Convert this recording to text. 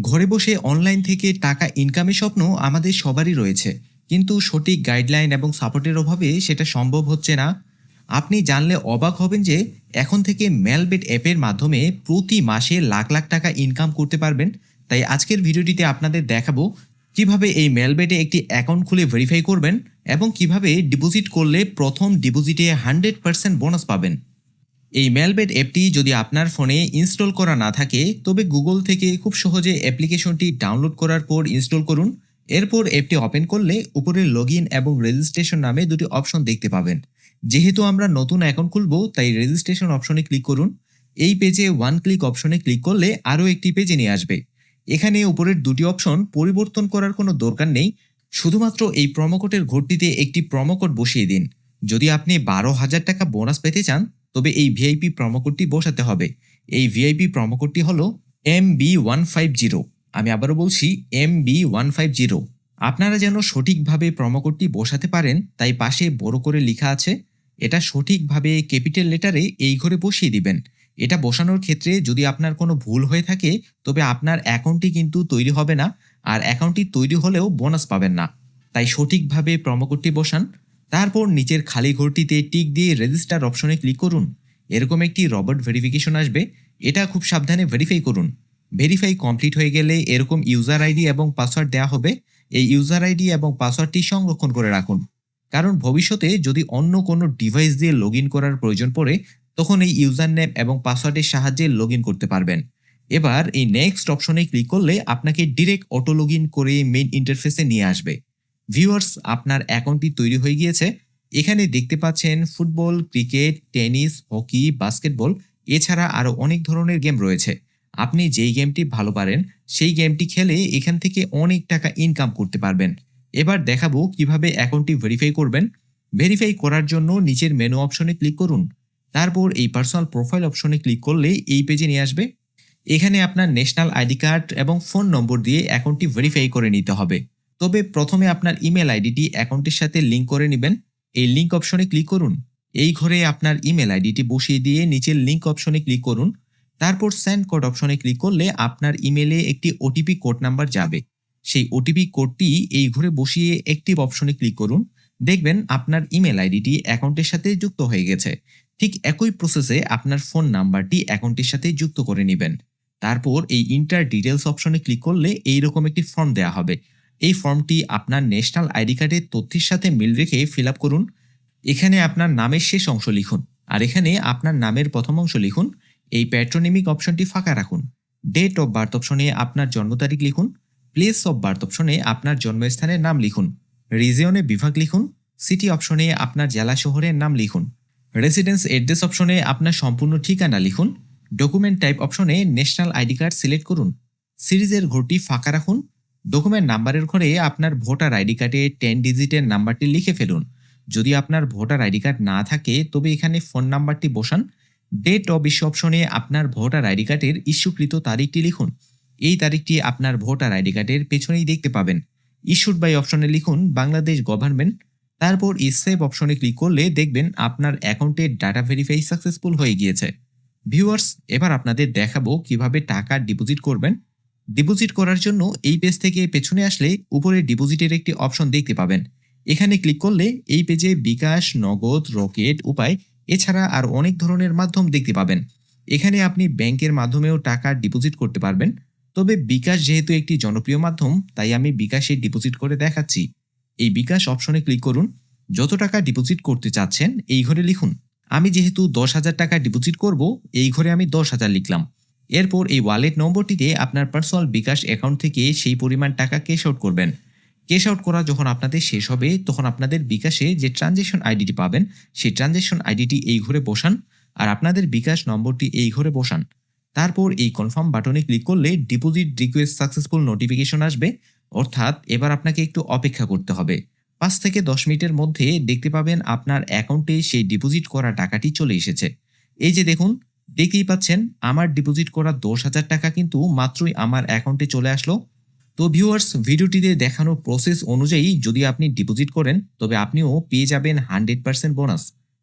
ঘরে বসে অনলাইন থেকে টাকা ইনকামের স্বপ্ন আমাদের সবারই রয়েছে। কিন্তু সঠিক গাইডলাইন এবং সাপোর্টের অভাবে সেটা সম্ভব হচ্ছে না। আপনি জানলে অবাক হবেন যে এখন থেকে মেলবেট অ্যাপের মাধ্যমে প্রতি মাসে লাখ লাখ টাকা ইনকাম করতে পারবেন। তাই আজকের ভিডিওটিতে আপনাদের দেখাবো কীভাবে এই মেলবেটে একটি অ্যাকাউন্ট খুলে ভেরিফাই করবেন এবং কীভাবে ডিপোজিট করলে প্রথম ডিপোজিটে হান্ড্রেড পার্সেন্ট বোনাস পাবেন। এই মেলবেট অ্যাপটি যদি আপনার ফোনে ইনস্টল করা না থাকে, তবে গুগল থেকে খুব সহজে অ্যাপ্লিকেশনটি ডাউনলোড করার পর ইনস্টল করুন। এরপর অ্যাপটি ওপেন করলে উপরে লগ এবং রেজিস্ট্রেশন নামে দুটি অপশন দেখতে পাবেন। যেহেতু আমরা নতুন অ্যাকাউন্ট খুলব, তাই রেজিস্ট্রেশন অপশনে ক্লিক করুন। এই পেজে ওয়ান ক্লিক অপশনে ক্লিক করলে আরও একটি পেজে নিয়ে আসবে। এখানে উপরের দুটি অপশন পরিবর্তন করার কোনো দরকার নেই। শুধুমাত্র এই প্রমোকোডের ঘরটিতে একটি প্রমোকোড বসিয়ে দিন। যদি আপনি বারো হাজার টাকা বোনাস পেতে চান তবে এই ভিআইপি প্রমোকোডটি বসাতে হবে। এই ভিআইপি প্রমোকোডটি হলো M B one five zero আমি আবারও বলছি M B one five zero আপনারা যেন সঠিকভাবে প্রমোকোডটি বসাতে পারেন, তাই পাশে বড় করে লেখা আছে, এটা সঠিকভাবে ক্যাপিটাল লেটারে এই ঘরে বসিয়ে দিবেন। এটা বসানোর ক্ষেত্রে যদি আপনার কোনো ভুল হয়ে থাকে, তবে আপনার অ্যাকাউন্টটি কিন্তু তৈরি হবে না, আর অ্যাকাউন্টটি তৈরি হলেও বোনাস পাবেন না। তাই সঠিকভাবে প্রমোকোডটি বসান। তারপর নিচের খালি ঘরটিতে টিক দিয়ে রেজিস্টার অপশনে ক্লিক করুন। এরকম একটি রবার্ট ভেরিফিকেশন আসবে। এটা খুব সাবধানে ভেরিফাই করুন। ভেরিফাই কমপ্লিট হয়ে গেলে এরকম ইউজার আইডি এবং পাসওয়ার্ড দেওয়া হবে। এই ইউজার আইডি এবং পাসওয়ার্ডটি সংরক্ষণ করে রাখুন। কারণ ভবিষ্যতে যদি অন্য কোনো ডিভাইস দিয়ে লগ করার প্রয়োজন পড়ে, তখন এই ইউজার নেম এবং পাসওয়ার্ডের সাহায্যে লগ করতে পারবেন। এবার এই নেক্সট অপশনে ক্লিক করলে আপনাকে ডিরেক্ট অটো লগ করে মেইন ইন্টারফেসে নিয়ে আসবে। ভিউয়ার্স আপনার অ্যাকাউন্টটি তৈরি হয়ে গিয়েছে। এখানে দেখতে পাচ্ছেন football, cricket, tennis, hockey, basketball, এছাড়া আরও অনেক ধরনের গেম রয়েছে। আপনি যেই গেমটি ভালো পারেন, সেই গেমটি খেলে এখান থেকে অনেক টাকা ইনকাম করতে পারবেন। এবার দেখাবো কীভাবে অ্যাকাউন্টটি ভেরিফাই করবেন। ভেরিফাই করার জন্য নিচের মেনু অপশনে ক্লিক করুন। তারপর এই পার্সোনাল প্রোফাইল অপশনে ক্লিক করলে এই পেজে নিয়ে আসবে। এখানে আপনার ন্যাশনাল আইডি কার্ড এবং ফোন নম্বর দিয়ে অ্যাকাউন্টটি ভেরিফাই করে নিতে হবে। তবে প্রথমে আপনার ইমেল আইডিটি অ্যাকাউন্টের সাথে লিঙ্ক করে নেবেন। এই লিঙ্ক অপশনে ক্লিক করুন। এই ঘরে আপনার ইমেল আইডিটি বসিয়ে দিয়ে নিচের লিঙ্ক অপশনে ক্লিক করুন। তারপর সেন্ড কোড অপশনে ক্লিক করলে আপনার ইমেলে একটি ওটিপি কোড নাম্বার যাবে। সেই ওটিপি কোডটি এই ঘরে বসিয়ে অ্যাক্টিভ অপশনে ক্লিক করুন। দেখবেন আপনার ইমেল আইডিটি অ্যাকাউন্টের সাথে যুক্ত হয়ে গেছে। ঠিক একই প্রসেসে আপনার ফোন নাম্বারটি অ্যাকাউন্টের সাথে যুক্ত করে নেবেন। তারপর এই ইন্টার ডিটেলস অপশনে ক্লিক করলে এইরকম একটি ফর্ম দেওয়া হবে। এই ফর্মটি আপনার ন্যাশনাল আইডি কার্ডের তথ্যের সাথে মিল রেখে ফিল করুন। এখানে আপনার নামের শেষ অংশ লিখুন আর এখানে আপনার নামের প্রথম অংশ লিখুন। এই প্যাট্রোনিমিক অপশনটি ফাঁকা রাখুন। ডেট অফ বার্থ অপশনে আপনার জন্ম তারিখ লিখুন। প্লেস অফ বার্থ অপশনে আপনার জন্মস্থানের নাম লিখুন। রিজিয়নে বিভাগ লিখুন। সিটি অপশনে আপনার জেলা শহরের নাম লিখুন। রেসিডেন্স অ্যাড্রেস অপশনে আপনার সম্পূর্ণ ঠিকানা লিখুন। ডকুমেন্ট টাইপ অপশনে ন্যাশনাল আইডি কার্ড সিলেক্ট করুন। সিরিজের ঘরটি ফাঁকা রাখুন। ডকুমেন্ট নাম্বারের ঘরে আপনার ভোটার আইডি কার্ডে টেন ডিজিটের নাম্বারটি লিখে ফেলুন। যদি আপনার ভোটার আইডি কার্ড না থাকে, তবে এখানে ফোন নাম্বারটি বসান। ডেট অফ ইস্যু অপশনে আপনার ভোটার আইডি কার্ডের ইস্যুকৃত তারিখটি লিখুন। এই তারিখটি আপনার ভোটার আইডি কার্ডের পেছনেই দেখতে পাবেন। ইস্যুড বাই অপশনে লিখুন বাংলাদেশ গভর্নমেন্ট তারপর সেভ অপশনে ক্লিক করলে দেখবেন আপনার অ্যাকাউন্টের ডাটা ভেরিফাই সাকসেসফুল হয়ে গিয়েছে। ভিউয়ার্স এবার আপনাদের দেখাবো কীভাবে টাকা ডিপোজিট করবেন। ডিপোজিট করার জন্য এই পেজ থেকে পেছনে আসলে উপরে ডিপোজিটের একটি অপশন দেখতে পাবেন। এখানে ক্লিক করলে এই পেজে বিকাশ, নগদ, রকেট উপায় এছাড়া আর অনেক ধরনের মাধ্যম দেখতে পাবেন। এখানে আপনি ব্যাংকের মাধ্যমেও টাকা ডিপোজিট করতে পারবেন। তবে বিকাশ যেহেতু একটি জনপ্রিয় মাধ্যম, তাই আমি বিকাশে ডিপোজিট করে দেখাচ্ছি। এই বিকাশ অপশনে ক্লিক করুন। যত টাকা ডিপোজিট করতে চাচ্ছেন, এই ঘরে লিখুন, আমি যেহেতু দশ হাজার টাকা ডিপোজিট করব, এই ঘরে আমি দশ হাজার লিখলাম। এরপর এই ওয়ালেট নম্বরটিতে আপনার পার্সোনাল বিকাশ অ্যাকাউন্ট থেকে সেই পরিমাণ টাকা ক্যাশ আউট করবেন। ক্যাশ আউট করা যখন আপনাদের শেষ হবে, তখন আপনাদের বিকাশে যে ট্রানজেকশন আইডিটি পাবেন, সেই ট্রানজেকশন আইডিটি এই ঘরে বসান আর আপনাদের বিকাশ নম্বরটি এই ঘরে বসান। তারপর এই কনফার্ম বাটনে ক্লিক করলে ডিপোজিট রিকোয়েস্ট সাকসেসফুল নোটিফিকেশন আসবে। অর্থাৎ এবার আপনাকে একটু অপেক্ষা করতে হবে। পাঁচ থেকে দশ মিনিটের মধ্যে দেখতে পাবেন আপনার অ্যাকাউন্টে সেই ডিপোজিট করা টাকাটি চলে এসেছে। এই যে দেখুন দেখতেই পাচ্ছেন, আমার ডিপোজিট করা দশ হাজার টাকা কিন্তু মাত্রই আমার অ্যাকাউন্টে চলে আসলো। তো ভিউয়ার্স ভিডিওটিতে দেখানো প্রসেস অনুযায়ী যদি আপনি ডিপোজিট করেন, তবে আপনিও পেয়ে যাবেন হান্ড্রেড পার্সেন্ট বোনাস